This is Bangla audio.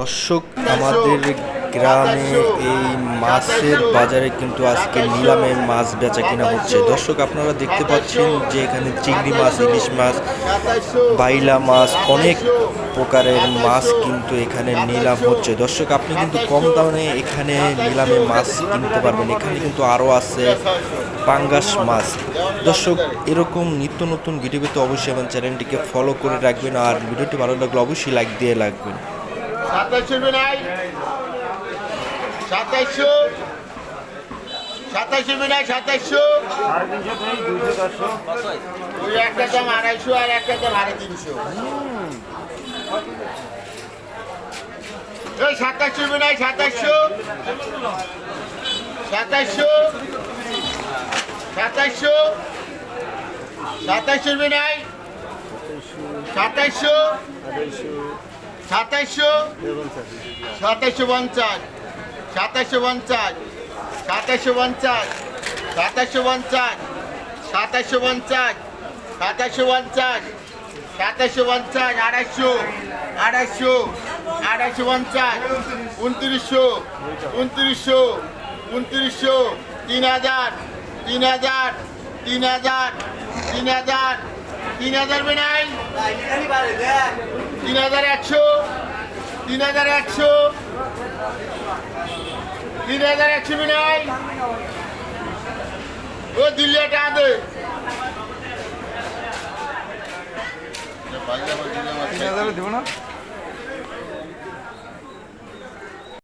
দর্শক, আমাদের গ্রামে এই মাছের বাজারে কিন্তু আজকে নিলামে মাছ বেচা কিনা হচ্ছে। দর্শক, আপনারা দেখতে পাচ্ছেন যে এখানে চিংড়ি মাছ, ইলিশ মাছ, বাইলা মাছ, অনেক প্রকারের মাছ কিন্তু এখানে নিলাম হচ্ছে। দর্শক, আপনি কিন্তু কম দামে এখানে নিলামে মাছ কিনতে পারবেন। এখানে কিন্তু আরও আছে পাঙ্গাস মাছ। দর্শক, এরকম নিত্য নতুন ভিডিও পেতে অবশ্যই আমার চ্যানেলটিকে ফলো করে রাখবেন। আর ভিডিওটি ভালো লাগলে অবশ্যই লাইক দিয়ে রাখবেন। সাতাইশশো বিনাই। সাতাইশশো সাতাইশশো বিনাই সাতাইশশো ওই একটা দাম আড়াইশো আর একটা দাম আড়াই তিনশো। এই সাতাইশশো বিনাই সাতাইশশো সাতাইশশো সাতাইশশো সাতাইশশো বিনাই। সাতাইশশো সাতাইশশো সাতাইশশো পঞ্চাশ সাতাইশশো পঞ্চাশ সাতাইশশো পঞ্চাশ সাতাইশশো পঞ্চাশ সাতাইশশো পঞ্চাশ সাতাইশশো পঞ্চাশ সাতাইশশো পঞ্চাশ আড়াইশো আড়াইশো আড়াইশো পঞ্চাশ, উনত্রিশশো উনত্রিশশো উনত্রিশশো, তিন হাজার তিন হাজার তিন হাজার তিন হাজার তিন হাজার বেনাই তিন হাজার একশো, তিন হাজার একশো, তিন হাজার একশো বিনয়। ও দিল্লি টাকা আদে। তিন হাজারে দেবো না?